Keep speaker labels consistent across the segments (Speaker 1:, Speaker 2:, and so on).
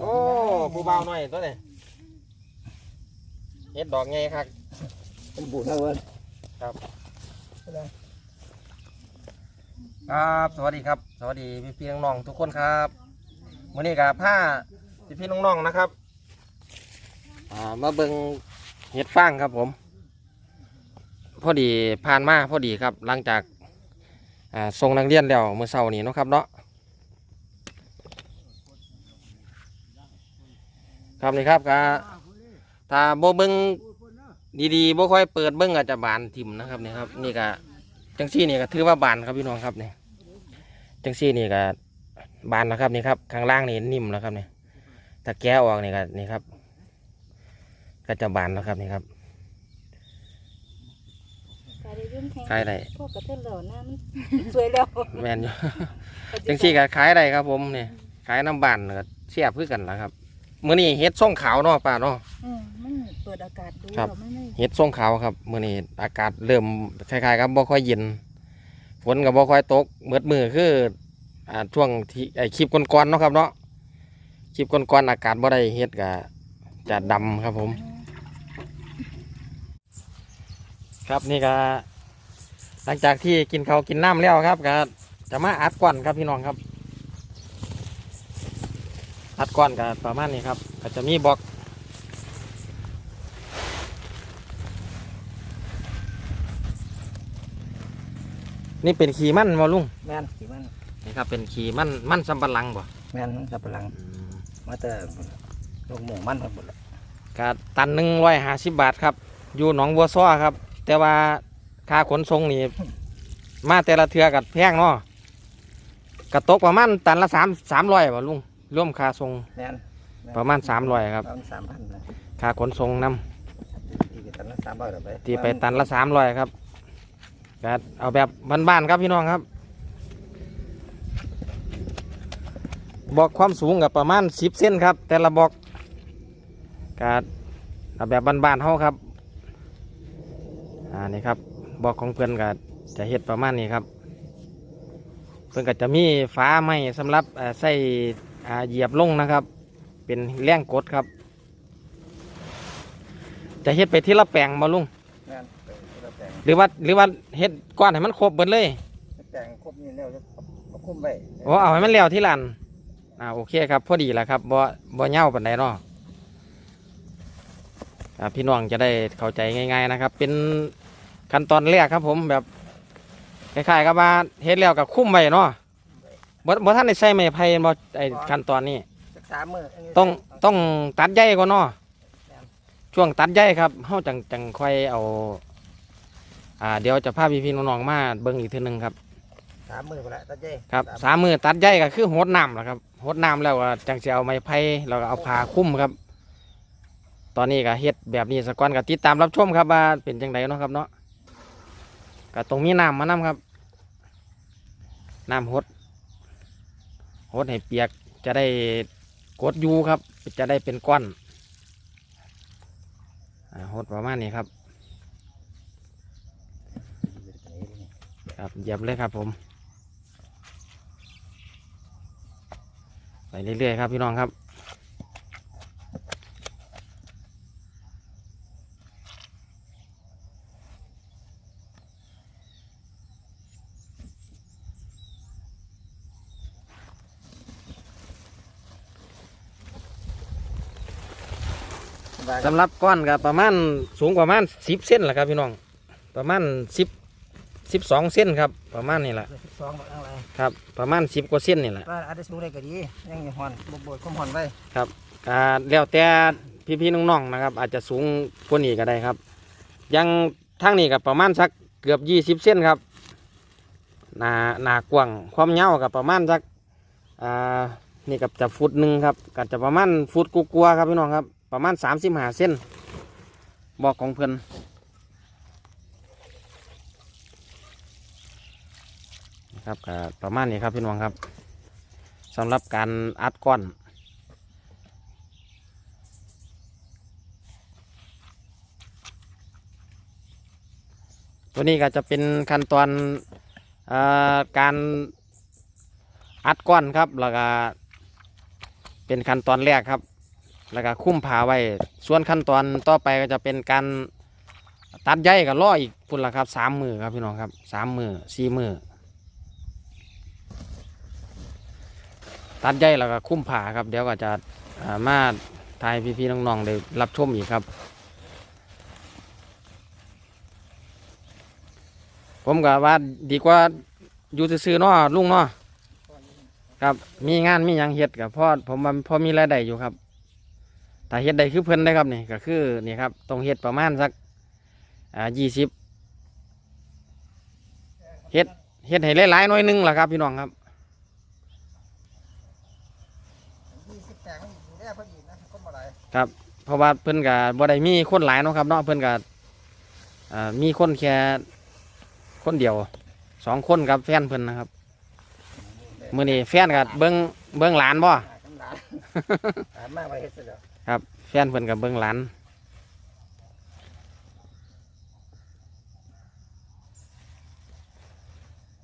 Speaker 1: โอ้ผู้เบาหน่อยตัวนี้เฮ็ดดอกไงครับ
Speaker 2: เป็นบุญนะเว้ย
Speaker 1: ครับ ครับ สวัสดีครับ สวัสดีพี่พี่ๆน้องๆทุกคนครับวันนี้กับผ้าพี่พี่ๆน้องๆนะครับอ่ามาเบิงเห็ดฟางครับผม พอดีผ่านมาพอดีครับ หลังจากอ่าส่งนักเรียนแล้วเมื่อเช้านี้เนาะครับเนาะ ครับนี่ครับก็ถ้าโบเบิงดีๆโบค่อยเปิดเบิ้งอาจจะบานทิมนะครับนี่ครับนี่ก็จังซี่นี่ก็ถือว่าบานครับพี่น้องครับนี่จังซี่นี่ก็บานนะครับนี่ครับข้างล่างนี่นิ่มแล้วครับนี่ถ้าแก้ออกนี่ก็นี่ครับ ก็จะบานแล้วครับนี่ครับ
Speaker 3: ขายได้ยุ่งแทง
Speaker 1: ขายได้
Speaker 3: พวกกระเทือนเหล่าน้ำสวยแล้ว
Speaker 1: แมนอยู่จังซี่ก็ขายได้ครับผมนี่ขายน้ำบานก็เสียบคือกันละครับ มื้อนี้เฮ็ดส่งขาวเนาะป้าเนาะ
Speaker 3: เออมันเปิดอากาศดู
Speaker 1: ครับ
Speaker 3: เราไม่ไม่
Speaker 1: เฮ็ดส่งขาวครับมื้อนี้อากาศเริ่มคล้ายๆกับบ่ค่อยเย็นฝนก็บ่ค่อยตกเบิดมือคืออ่าช่วงที่ไอ้คลิปก่อนๆเนาะครับเนาะคลิปก่อนๆอากาศบ่ได้เฮ็ดก็จะดำครับผม ครับนี่ก็หลังจากที่กินข้าวกินน้ำแล้วครับก็จะมาอัดก่อนครับพี่น้องครับ อัดก่อนก็ประมาณนี้ครับก็จะมีบล็อกนี่เป็นขี่มันบ่ลุง
Speaker 2: แม่นขี่มัน
Speaker 1: นี่ครับเป็นขี่มันมันสำปะหลังบ่
Speaker 2: แม่นมันกับพลังมาแต่ลงหมูมันหมดเลย
Speaker 1: กาตันหนึ่งร้อยห้าสิบบาทครับ อยู่หนองบัวซ้อครับ แต่ว่าค่าขนส่งนี่มาแต่ละเทือกับแพงเนาะกระตกประมาณตันละสามสามร้อยบ่ลุง ร่วมค่าส่ง
Speaker 2: แม่น
Speaker 1: ประมาณสามร้อยครับ
Speaker 2: ประมาณสามพันนะ
Speaker 1: ค่าขนส่งนำ
Speaker 2: ตีไปตันละสามร้อยหรอไป
Speaker 1: ตีไปตันละสามร้อยครับก็เอาแบบบ้านๆครับพี่น้องครับ บอกความสูงกับประมาณสิบเซนครับ แต่ละบอกก็เอาแบบบ้านๆเฮาครับอ่านี่ครับบอกของเพื่อนก็จะเฮ็ดประมาณนี้ครับ เพื่อนก็จะมีฟ้าไม้สำหรับเอ่อใส่อ่า เหยียบลงนะครับ เป็นแรงกดครับ จะเฮ็ดไปทีละแปลงมาลุง
Speaker 2: แม่นไปคนละแปลง
Speaker 1: หรือว่าหรือว่าเฮ็ดก้อนให้มันครบเบิดเลย
Speaker 2: แปลงครบนี่แล้วจะเอาคุ้มไว้
Speaker 1: โอ้เอาให้มันแล้วที่ลันอ่าโอเคครับพอดีแล้วครับบ่บ่เหย้าปานใดเนาะอ่าพี่น้องจะได้เข้าใจง่าย ๆนะครับ เป็นขั้นตอนแรกครับผมแบบคล้ายๆกับว่าเฮ็ดแล้วกับคุ้มไว้เนาะ บ่บ่ทันได้ใส่ไม้ไผ่บ่ไอ้ขั้นตอนนี้
Speaker 2: สักสามมื้ออันนี้
Speaker 1: ต้องต้องตัดใยก่อนเนาะช่วงตัดใยครับเฮาจังจังค่อยเอา อ่า เดี๋ยวจะพาพี่ๆน้องๆมาเบิ่งอีกเทีนึงครับ
Speaker 2: สามมื้อพุ่นละตัดเจ้
Speaker 1: ครับสามมือตัดใยก็คือหดน้ำแหละครับหดน้ำแล้วก็จังสิเอาไม้ไผ่แล้วก็เอาผ้าคลุ้มครับ ตอนนี้ก็เฮ็ดแบบนี้สะก่อนก็ติดตามรับชมครับว่าเป็นจังไดเนาะครับเนาะก็ตรงมีน้ำมานํครับน้ำหด หดให้เปียกจะได้กดอยู่ครับ จะได้เป็นก้อนอ่าหดประมาณนี้ครับ ครับเหยียบเลยครับผม ไปเรื่อยๆครับพี่น้องครับำหรับก้อนก็ประมาณสูงประมาณสิบเส้นแหละครับพี่น้อง ประมาณสิบสิบสองเส้นครับประมาณนี้แหละ
Speaker 2: สิบสองบักอะไร
Speaker 1: ครับประมาณสิบกว่าเส้นนี่แหละ
Speaker 2: ว่าอาจจะสูงได้ก็ดียังอย่าหอนบ่บ่คุ้มหอนไว้
Speaker 1: ก็แล้วแต่พี่ๆน้องๆนะครับ อาจจะสูงกว่านี้ก็ได้ครับ ยังทางนี้กับประมาณสักเกือบยี่สิบเส้นครับหนาหนากว้างความยาวกับประมาณสักอ่านี่กับจะฟุตหนึ่งครับก็จะประมาณฟุตกลัวาๆครับพี่น้องครับ ประมาณสามสิบห้าเส้นบอกของเพื่อนครับประมาณนี้ครับพี่น้องครับสำหรับการอัดก้อนตัวนี้ก็จะเป็นขั้นตอนเอ่อการอัดก้อนครับแล้วก็เป็นขั้นตอนแรกครับ แล้วก็คุ้มผาไว้ ส่วนขั้นตอนต่อไปก็จะเป็นการตัดใยกับล่ออีกพุ่นละครับสามมือครับพี่น้องครับสามมือสี่มือตัดใยแล้วก็คุ้มผาครับ เดี๋ยวก็จะามาทายพี่ๆน้องๆได้รับชมอีกครับ ผมก็ว่าดีกว่าอยู่ซื่อๆเนาะลุงเนาะครับ มีงานมีหยังเฮ็ดกับพ่อผมว่าพอมีรายได้อยู่ครับ แต่เฮ็ดได้คือเพิ่นได้ครับนี่ก็คือนี่ครับต้องเฮ็ดประมาณสักอ่ายี่สิบเฮ็ดเฮ็ดให้หลายๆหน่อยหนึงล่ะครับพี่น้องครับ
Speaker 2: ยี่สิบแปดมันอยู่ได้พอดีนะคนบ่หลาย
Speaker 1: ครับ เพราะว่าเพิ่นก็บ่ได้มีคนหลายเนาะครับเนาะเพิ่นก็อ่ามีคนแค่คนเดียวสองคนครับแฟนเพิ่นนะครับมื้อนี้แฟนก็เบิ่งเบิ่งหลานบ่
Speaker 2: หลายหามากไปเฮ็ดเสร็จแล้ว
Speaker 1: ครับแฟนเพิ่นกับเบิ่งหลาน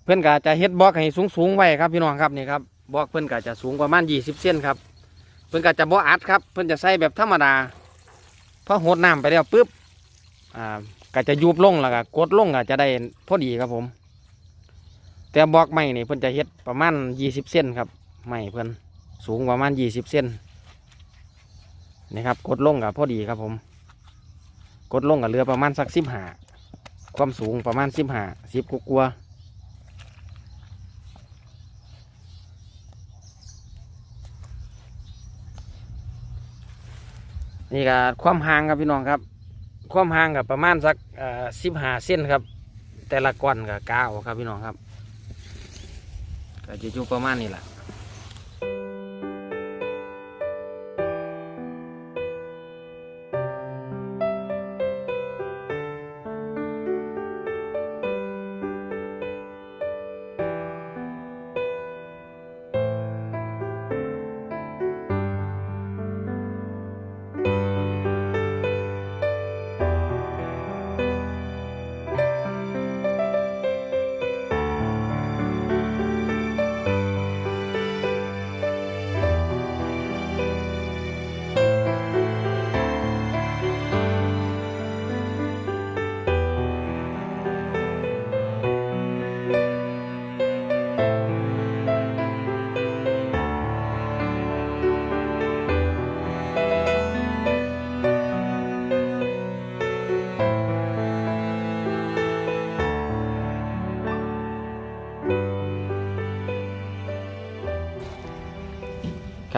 Speaker 1: เพิ่อนก็จะเฮ็ดบล็อกให้สูงสูงๆไว้ครับพี่น้องครับนี่ครับบล็อกเพิ่อนก็จะสูงประมาณ20เซนครับ เพิ่อนก็จะบ่อัดครับ เพิ่อนจะใส่แบบธรรมดาพอหดน้ำไปแล้วปุ๊บอ่าก็จะยุบลงแล้วก็กดลงก็จะได้พอดีครับผม แต่บล็อกไม้นี่เพิ่อนจะเฮ็ดประมาณ20เซนครับไม้เพิ่อนสูงประมาณ20เซน นี่ครับกดลงกับพอดีครับผม กดลงกับเรือประมาณสักสิบหาความสูงประมาณสิบหาสิบกัวนี่ก็ความห่างครับพี่น้องครับ ความห่างกับประมาณสักสิบหาเส้นครับ แต่ละก้อนกับก้าวครับพี่น้องครับก็จะอยู่ประมาณนี้แหละ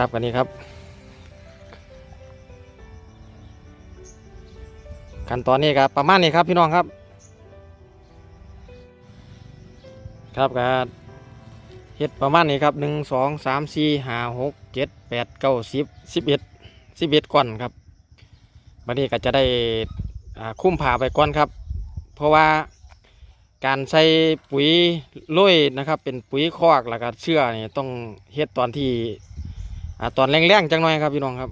Speaker 1: ครับอันนี้ครับ ขั้นตอนนี้ครับประมาณนี้ครับพี่น้องครับ ครับก็เฮ็ดประมาณนี้ครับหนึ่งสองสามสี่ห้าหกเจ็ดแปดเก้าสิบสิบเอ็ดสิบเอ็ดก้อนครับวันนี้ก็จะได้คุ้มผ่าไปก้อนครับ เพราะว่าการใส่ปุ๋ยโรยนะครับ เป็นปุ๋ยคอกแล้วก็เชื่อเนี่ยต้องเฮ็ดตอนที่ อ่าตอนแรงๆจังหน่อยครับพี่น้องครับ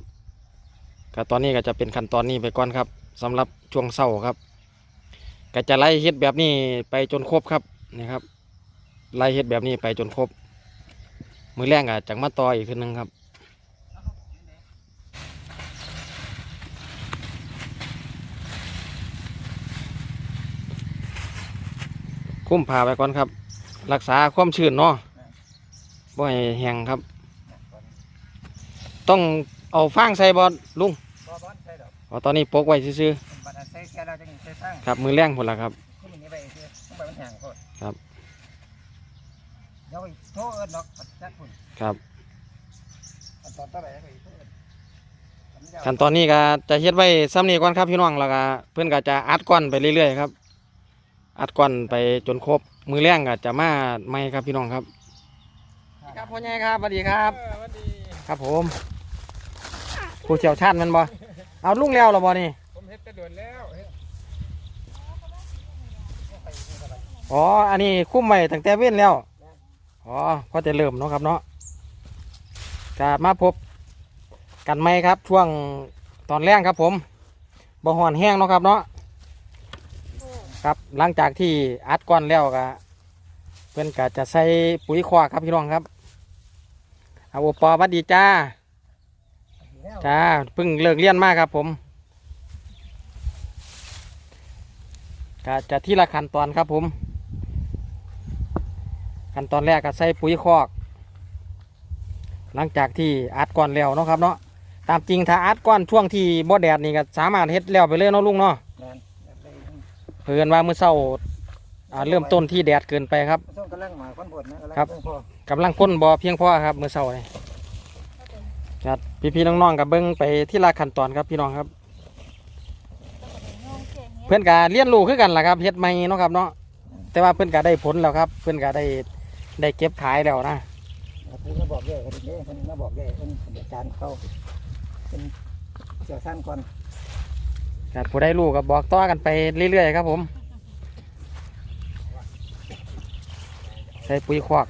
Speaker 1: ก็ตอนนี้ก็จะเป็นขั้นตอนนี้ไปก่อนครับสำหรับช่วงเศร้าครับก็จะไล่เฮ็ดแบบนี้ไปจนครบครับนี่ครับไล่เฮ็ดแบบนี้ไปจนครบ มือแรงอะจังมาต่ออีกทีนึงครับคุ้มผ่าไปก่อนครับ รักษาความชื้นเนาะบ่ให้แห้งครับ ต้องเอาฟางใส่บอลลุง
Speaker 2: บ่บ่ใช่ดอก
Speaker 1: อ๋อตอนนี้ปกไว้ซื่อ
Speaker 2: บัดนั้นใส่เสียแล้วจังใส่ทั้ง
Speaker 1: ๆครับมือแรงหมดแล้วครับ
Speaker 2: ขึ้นนี่ไปซื่อต้องไปมันแห้งโพด
Speaker 1: ครับ
Speaker 2: เดี๋ยวไปโทรเอิ้นดอกปัดจักพุ่น
Speaker 1: ครับ
Speaker 2: ขั้นตอนต่อไปก็อีกโทรเอิ้นอันนี้เดี๋ยว
Speaker 1: ขั้นตอนนี้ก็จะเฮ็ดไว้ซ้ำนี้ก่อนครับพี่น้องแล้วก็เพื่อนก็จะอัดก้อนไปเรื่อยๆครับ อัดก้อนไปจนครบมือแรงก็จะมาไม่ครับพี่น้องครับ ครับพ่อใหญ่ครับสวัสดีครับครับผม ผู้เชี่ยวชาญมันบ่เอาลุงแล้วเหรอบ่นี่
Speaker 4: ผมเฮ็ดแต่โดนแล้วเฮ็ด
Speaker 1: อ๋อ อันนี้คุ้มไว้ตั้งแต่เว้นแล้ว อ๋อพอจะเริ่มเนาะครับเนาะก็มาพบกันไหมครับ ช่วงตอนแรกครับผมบ่หอนแห้งเนาะครับเนาะ ครับหลังจากที่อัดก้อนแล้วก็เพื่อนก็จะใส่ปุ๋ยคอกครับพี่น้องครับ เอาโอปอหวัดดีจ้า จ้าเพิ่งเลิกเรียนมาครับผมก็จะที่ละขั้นตอนครับผม ขั้นตอนแรกก็ใส่ปุ๋ยคอก หลังจากที่อัดก้อนแล้วเนาะครับเนาะตามจริงถ้าอัดก้อนช่วงที่บ่แดดนี่ก็สามารถเฮ็ดแล้วไปเลยเนาะลุงเนาะ
Speaker 2: แม่นแบบได้
Speaker 1: เพื่อนว่าเมื่อเช้าอ่าเริ่มต้นที่แดดเกินไปครับ
Speaker 2: ส่งกำลังหมาคนบดนะกำลัง
Speaker 1: ครับ
Speaker 2: เพิ่งพอกำ
Speaker 1: ลังพ่นบ่เพียงพอครับเมื่อเช้านี่ครับ พี่ๆน้องๆกับเบิ้งไปที่ละขั้นตอนครับพี่น้องครับ เพื่อนก็เรียนรู้คือกันล่ะครับเฮ็ดใหม่เนาะครับเนาะแต่ว่าเพื่อนก็ได้ผลแล้วครับ เพื่อนก็ได้ได้เก็บขายแล้วนะ
Speaker 2: ครับเพิ่นมาบอกแย่กันเด้เพิ่นมาบอกแย่เพิ่นเป็นอาจารย์เขาเป็นเสี่ยวสั้นก่อน
Speaker 1: ครับผู้ได้รู้ก็บอกต่อกันไปเรื่อยๆครับผม ใส่ปุ๋ยควัก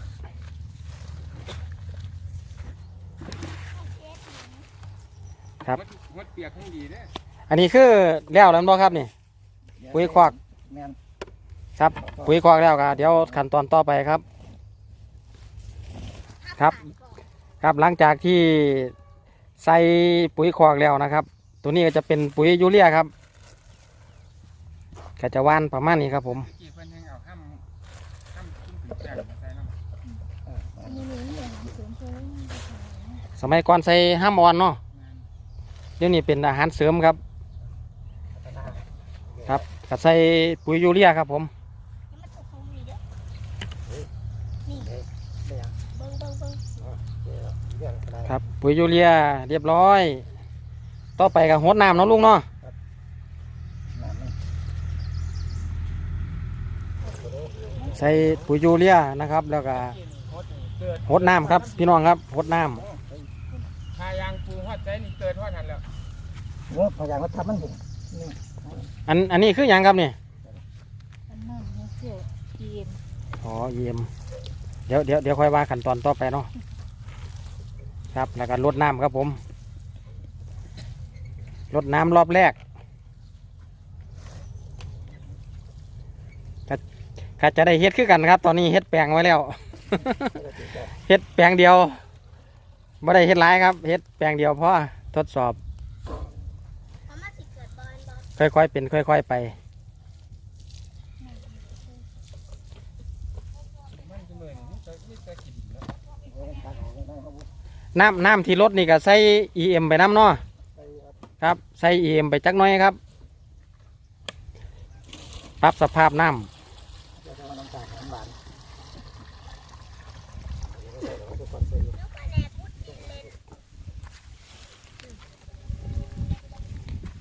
Speaker 1: ครับ
Speaker 4: วัดวัดเปียกให้ดีเด้อ
Speaker 1: อันนี้คือแล้วแล้วบ่ครับนี่ ปุ๋ยควัก
Speaker 2: แม่น
Speaker 1: ครับปุ๋ยควักแล้วก็เดี๋ยวขั้นตอนต่อไปครับ ครับ ครับหลังจากที่ใส่ปุ๋ยควักแล้วนะครับ ตัวนี้ก็จะเป็นปุ๋ยยูเรียครับก็จะหว่านประมาณนี้ครับผม
Speaker 4: กี่เพิ่นยังเอาห้ามห้ามขึ้นถึงแป้งมาใส่น้ำ
Speaker 2: เออแม่น
Speaker 3: นี่นี่นี่เสริมเสริม
Speaker 1: สมัยก่อนใส่ห้ามออนเนาะ
Speaker 4: แม่น
Speaker 1: เดี๋ยวนี้เป็นอาหารเสริมครับ ครับก็ใส่ปุ๋ยยูเรียครับผมครับปุ๋ยยูเรียเรียบร้อย ต่อไปกับหดน้ำเนาะลุงเนาะใส่ปุ๋ยยูเรียนะครับ แล้วก็
Speaker 4: เกิด
Speaker 1: หดน้ำครับ พี่น้องครับหดน้
Speaker 4: พายางปูฮอ ดใจนี่เกิดฮอดหันแล้ว
Speaker 2: เนื้อพยายามมาทำมันถึงนี่ำ
Speaker 1: อันอันนี้คืออย่างครับนี่
Speaker 3: อันนั้นเนี่ยเสียวเย็น
Speaker 1: อ๋อเยี่ยมเดี๋ยวเดี๋ยวเดี๋ยวค่อยว่าขั้นตอนต่อไปเนาะครับแล้วก็ลดน้ำครับผมลดน้ำรอบแรกก็ก็จะได้เฮ็ดคือกันครับ ตอนนี้เฮ็ดแปลงไว้แล้ว เฮ็ดแปลงเดียว ไม่ได้เฮ็ดหลายครับเฮ็ดแปลงเดียวเพราะทดสอบค่อยๆเป็น ค่อย ๆ ไป
Speaker 4: มันจะเลยนี่จะนี่จะกินแล้ว
Speaker 1: น้ำน้ำที่รถนี่ก็ใส่ EM ไปน้ำเนาะครับใส่ EM ไปจักหน้อยครับ ปรับสภาพน้ำ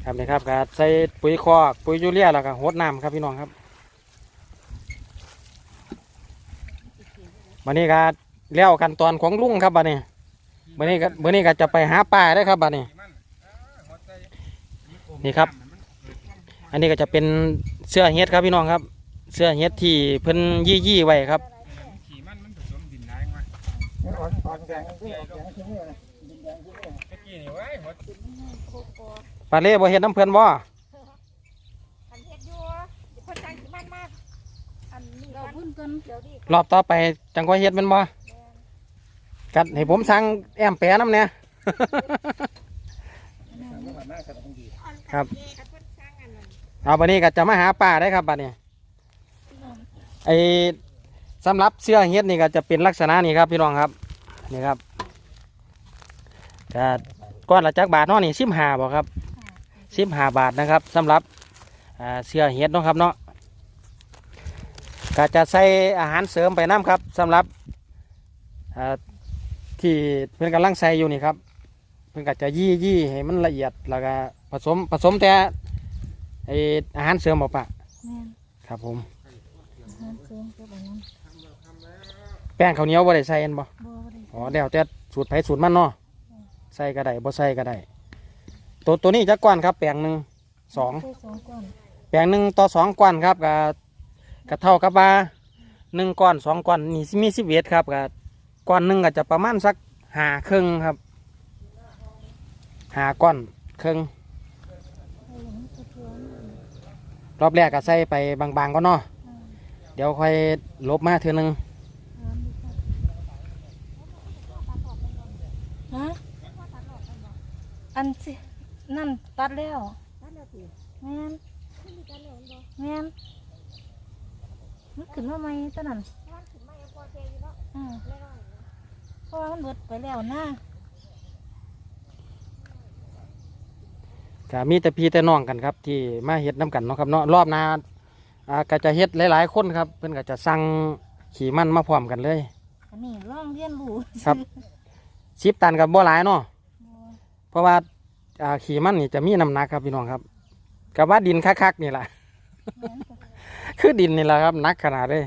Speaker 1: ครับนี่ครับก็ใส่ปุ๋ยคอกปุ๋ยยูเรียแล้วก็หดน้ำครับพี่น้องครับวันนี้ก็เลี้ยวกันตอนของลุงครับบัดนี้วันนี้ก็วันนี้ก็จะไปหาปลาได้ครับบัดนี้
Speaker 4: นี่
Speaker 1: ครับ อันนี้ก็จะเป็นเสื้อเฮ็ดครับพี่น้องครับ เสื้อเฮ็ดที่เพิ่นยี่ยี่ไว้ครับ ปลาเล่บ่เฮ็ดน้ำเพิ่นบ่
Speaker 3: อันเฮ็ดอยู่เดี๋ยวเพิ่นจังสิมันมากอันนี้เราพุ่นกันเดี๋ยวดิ
Speaker 1: รอบต่อไปจังก็เฮ็ดแมันบ่กัดให้ผมสั่งแอมแปะน้ำเนี่ย ครับ
Speaker 3: เพิ่นสร้างอันนั้น
Speaker 1: เอาบัดนี้ก็จะมาหาปลาได้ครับบัดนี้ไอสำหรับเสื้อเฮ็ดนี่ก็จะเป็นลักษณะนี้ครับพี่น้องครับนี่ครับก็ก้อนละจักบาทเนาะนี่สิบหาบ่ครับ สิบห้าบาทนะครับสำหรับอ่าเสื้อเฮ็ดเนาะครับเนาะก็จะใส่อาหารเสริมไปน้ำครับสำหรับอ่าที่เพื่อนกำลังใส่อยู่นี่ครับ เพื่อนก็จะยี่ยี่ให้มันละเอียดแล้วก็ผสมผสมแต่ไออาหารเสริมบ่ปะ
Speaker 3: แม่น
Speaker 1: ครับผม
Speaker 3: อาหารเสริมกับอันนั้น
Speaker 1: แป้งข้าวเหนียวบ่ได้ใส่อันบ่
Speaker 3: บ่ได้
Speaker 1: อ๋อแล้วแต่สูตรไผสูตรมันเนาะใส่ก็ได้บ่ใส่ก็ได้ ตัวตัวนี้จักก้อนครับ แป้งหนึ่งสอง
Speaker 3: ใส่สองก้อน
Speaker 1: แป้งหนึ่งต่อสองก้อนครับก็ก็เท่ากับว่าหนึ่งก้อนสองก้อนนี่สิมีสิบเอ็ดครับก็ก้อนหนึ่งก็จะประมาณสักหาครึ่งครับหาก้อนครึ่ง
Speaker 3: ใส่อย่างนี้ก็เพื่อน
Speaker 1: รอบแรกก็ใส่ไปบางๆก็เนาะเดี๋ยวค่อยลบมาเทื่อนึง
Speaker 3: ฮะอันสิ นั่นตัดแล้ว
Speaker 5: นั่นน่ะสิ
Speaker 3: แม่น
Speaker 5: ขึ้นมีการเหนียวมันบ่
Speaker 3: แม่นมันขึ้นมาใหม่ตอนนั้น
Speaker 5: ท่านขึ้นมายังพอเจอยู่เนาะ
Speaker 3: อืม
Speaker 5: ไม่น้อยนะ
Speaker 3: เพราะว่ามันเบิดไปแล้วนะ
Speaker 1: ก็มีแต่พี่แต่น้องกันครับ ที่มาเฮ็ดน้กันเนาะครับเนาะรอบหน้าอ่าก็จะเฮ็ดหลายๆคนครับ เพิ่นก็จะสั่งขี่มันมาพร้อมกันเลย
Speaker 3: อันนี้ลองเรียนรู้
Speaker 1: ครับชิปตันกับบ่หลายเนาะเพราะว่า อ่าขี่มันนี่จะมีน้ำหนักครับพี่น้องครับกับว่าดินคักๆนี่แหละ คือดินนี่แหละครับนักขนาดเลย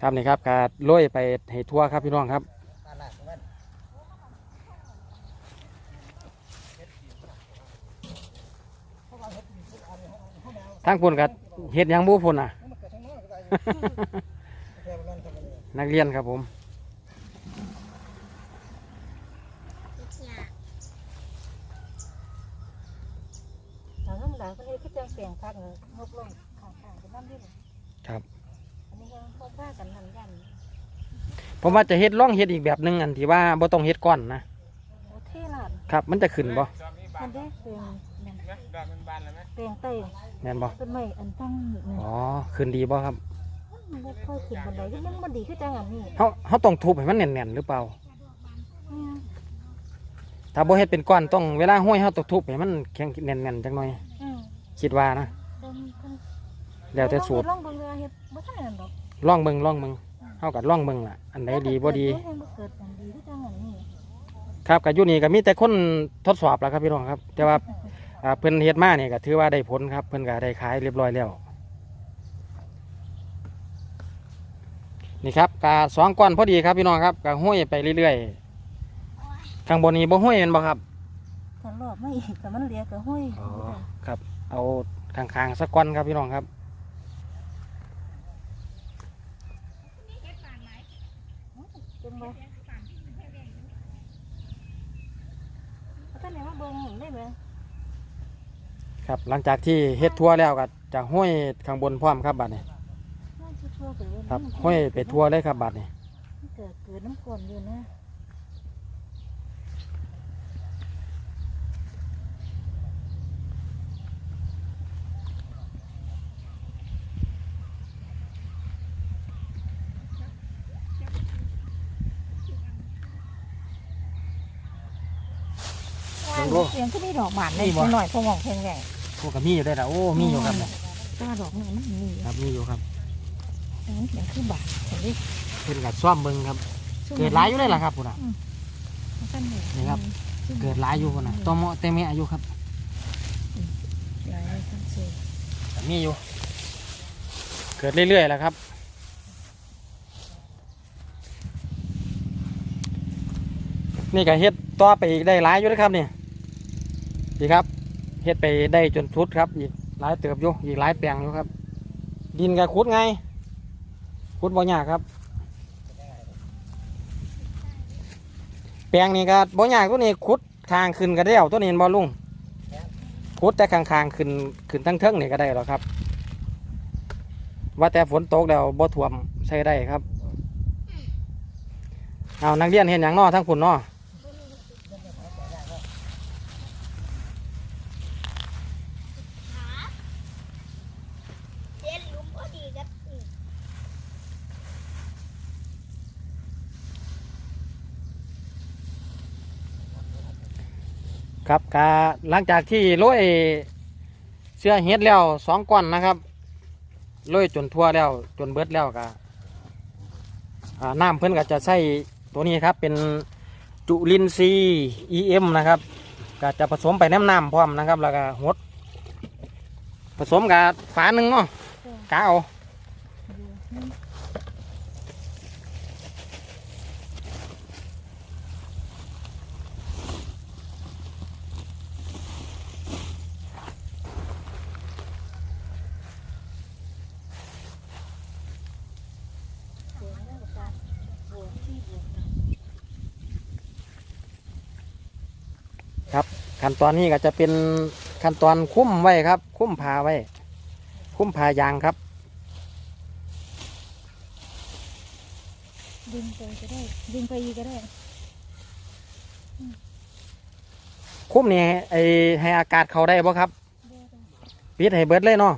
Speaker 1: ครับนี่ครับก็โรยไปให้ทั่วครับพี่น้องครับ
Speaker 2: ตลาน
Speaker 1: ทั้งพุ่นกับเฮ็ดหยังบูพุ่นอะ
Speaker 2: มันเกิดทั้งนอกก็ได้แค่วันนั้นทำอะ
Speaker 1: นักเรียนครับผม
Speaker 3: หลังน้ำหลังก็เลยคือจังเสียงพักเลยงบลงข้างๆเป็นน้ำดิน
Speaker 1: ครับ
Speaker 3: อันนี้ยังพอว่ากันทันยัน
Speaker 1: ผมว่าจะเฮ็ดร่องเฮ็ดอีกแบบหนึงอันที่ว่าบ่ต้องเฮ็ดก้อนนะ
Speaker 3: โอเทลาด
Speaker 1: ครับ มันจะขึ้นบ่
Speaker 4: จอมนี้บา
Speaker 3: มันนได้เตียงนั่น
Speaker 4: นะดอกมันบานแล้วไหม
Speaker 3: เตียงเต้
Speaker 1: แม่นบ่
Speaker 3: เป็นไม้อันตั้งนี่
Speaker 1: อ๋อขึ้นดีบ่ครับ
Speaker 3: มันบ่ค่อยขึ้นบันไดก็ยังมันดีคือจังอันนี้
Speaker 1: เฮาเฮาต้องทุบให้มันแน่นๆหรือเปล่า
Speaker 3: อืม
Speaker 1: ถ้าบ่เฮ็ดเป็นก้อนต้องเวลาห้อยเฮาต้องทุบให้มันแข็งแน่นๆจังหน่อย
Speaker 3: อืม
Speaker 1: คิดว่านะ
Speaker 3: เดินเพิ่น
Speaker 1: แล้วแต่สูตร
Speaker 3: ลองเบิ่งเลยเฮ็ดบ่ทันนั่นดอก
Speaker 1: ลองเบิ่งลองเบิ่งเฮาก็ลองเบิ่งล่ะ อันใดดีบ่ดี
Speaker 3: เฮ็ดบ่เกิดอันดีคือจังอันนี้
Speaker 1: ครับก็อยู่นี่ก็มีแต่คนทดสอบแล้วครับพี่น้องครับ แต่ว่าอ่าเพิ่นเฮ็ดมาเนี่ยก็ถือว่าได้ผลครับ เพิ่นก็ได้ขายเรียบร้อยแล้วนี่ครับกาสองก้อนพอดีครับพี่น้องครับก็ห้อยไปเรื่อยๆข้างบนนี้บ่ห้อยแมันบ่ครับ
Speaker 3: ถ้ารอบไม่อีกก็มันเหลือก็ห้อย
Speaker 1: อ๋อครับ เอาข้างๆสักก้อนครับพี่น้องครับ
Speaker 3: เป็นบ่ท่านไหนมาเบิ่งได้ไหม
Speaker 1: ครับหลังจากที่เฮ็ดทั่วแล้วก็จะห้อยข้างบนพร้อมครับบัดนี้
Speaker 3: น่าจะทั่วไปเลย
Speaker 1: ครับห้อยไปทั่วเลยครับบัดนี้
Speaker 3: มันเกิดเกิดน้ำก้นอยู่นะ เสียงก็มีดอกบานเลยหน่อยพอมองเพลงใหญ่
Speaker 1: พวกก็มีอยู่ได้ละโอ้มีอยู่ครับเนี่ย
Speaker 3: ตาดอกนี่มันมี
Speaker 1: ครับมีอยู่ครับ
Speaker 3: มันเสียงคือบาทเห็นดิ
Speaker 1: เพิ่นก็ซ่อมเบิ่งครับ เกิดหลายอยู่เลยล่ะครับพุ่นน่ะนี่ครับ เกิดหลายอยู่พุ่นน่ะตัวเหมาะแต่แม่อายุครับ
Speaker 3: หลายทั้งสี่
Speaker 1: ก็มีอยู่ เกิดเรื่อยๆแหละครับนี่ก็เฮ็ดต่อไปอีกได้หลายอยู่นะครับนี่ ดีครับเฮ็ดไปได้จนสุดครับ อีกหลายเติบอยู่อีกหลายแปลงอยู่ครับ ดินก็ขุดไงขุดบ่ยากครับ แปลงนี้ก็บ่ยากตัวนี้ขุดคางขึ้นก็ได้เอาตัวนี้บ่ลุงขุดแต่คางๆขึ้นขึ้นทั้งเทิงนี่ก็ได้หรอครับ ว่าแต่ฝนตกแล้วบ่ท่วมใช้ได้ครับ เอานักเรียนเห็นอย่างนอทั้งคุณนอ
Speaker 5: เรียนรู้พอดีกับอืม
Speaker 1: ครับกาหลังจากที่โรยเสื้อเฮ็ดแล้วสองก้อนนะครับโรยจนทั่วแล้วจนเบิดแล้วก็อ่าน้ำเพิ่อนก็จะใส่ตัวนี้ครับเป็นจุลินทรีย์ EM นะครับก็จะผสมไปน้ำน้ำพร้อมนะครับ แล้วก็หดผสมกับฝาหนึ่งเนาะกาเอา ขั้น ตอนนี้ก็จะเป็นขั้นตอนคุ้มไว้ครับ คุ้มผาไว้ คุ้มผายางครับ
Speaker 3: ดึงไปก็ได้ ดึงไปอีกก็ได้
Speaker 1: คุ้มนี่ไอให้อากาศเขาได้บ่ครับปิดให้เบิดเลยเนาะ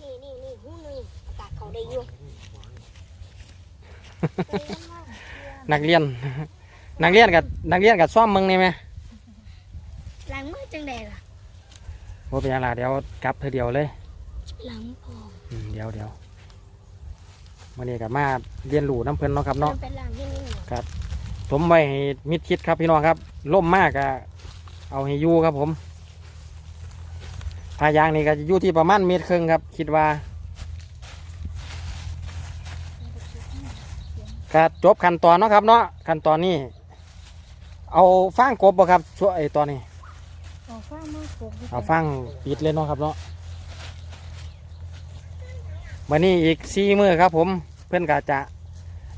Speaker 5: นี่นี่นี่หูหนึงอากาศเขาได้อยู่
Speaker 1: นักเรียน นักเรียนกับนักเรียนกับซ่อมมึงนี่ไหม
Speaker 5: ล้างมือ จังไดล่ะ
Speaker 1: โอ้เป็นหยังล่ะเดี๋ยวกลับเธอเดียวเลย
Speaker 5: ล้างพอ
Speaker 1: อืมเดี๋ยวเดี๋ยววันนี้กับมาเรียนรู้น้ำเพลินเนาะครับเนาะ
Speaker 5: เป็นล้างที่นี่เนาะ
Speaker 1: ผมไว้ให้มิดชิดครับพี่น้องครับล่มมากอะเอาให้อยู่ครับผมพายางนี่ก็จะอยู่ที่ประมาณเมตรครึ่งครับ คิดว่าก็จบขั้นตอนเนาะครับเนาะขั้นตอนนี้ เอาฟางกบบ่ครับช่วยไอ้ตอนนี้
Speaker 3: เอาฟ้ามาก
Speaker 1: เอาฟางปิดเลยเนาะครับเนาะวันนี้อีกสี่มือครับ ผมเพื่อนก็จะ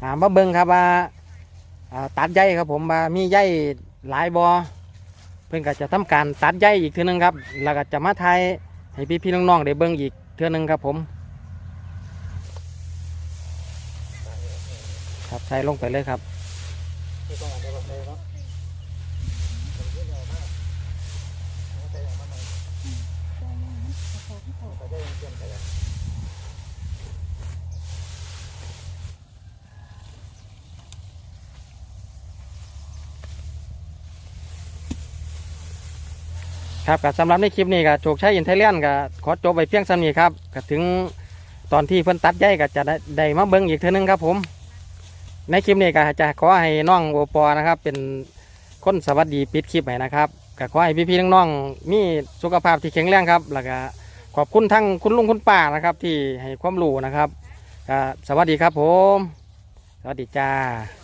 Speaker 1: อ่ามาเบิ่งครับว่าอ่าตัดใยครับผมว่ามีใยหลายบอเพื่อนก็จะทำการตัดใยอีกเทื่อนึงครับ แล้วก็จะมาไทยให้พี่พี่น้องๆได้เบิ่งอีกเทื่อนึงครับผม ครับใส่ลงไปเลยครับ
Speaker 2: ที่ต้องเอาไปบอกเลยเนาะ
Speaker 1: ครับก็สำหรับในคลิปนี้ก็โชคชัยอินเทเลียนก็ขอจบไปเพียงสำนี้ครับก็ถึงตอนที่เพิ่นตัดใยก็จะได้ได้มาเบิ่งอีกเท่อนึงครับผม ในคลิปนี้ก็จะขอให้น้องโอปอนะครับ เป็นคนสวัสดีปิดคลิปให้นะครับก็ขอให้พี่ๆน้องๆมีสุขภาพที่แข็งแรงครับ แล้วก็ขอบคุณทั้งคุณลุงคุณป้านะครับ ที่ให้ความรู้นะครับสวัสดีครับผม สวัสดีจ้า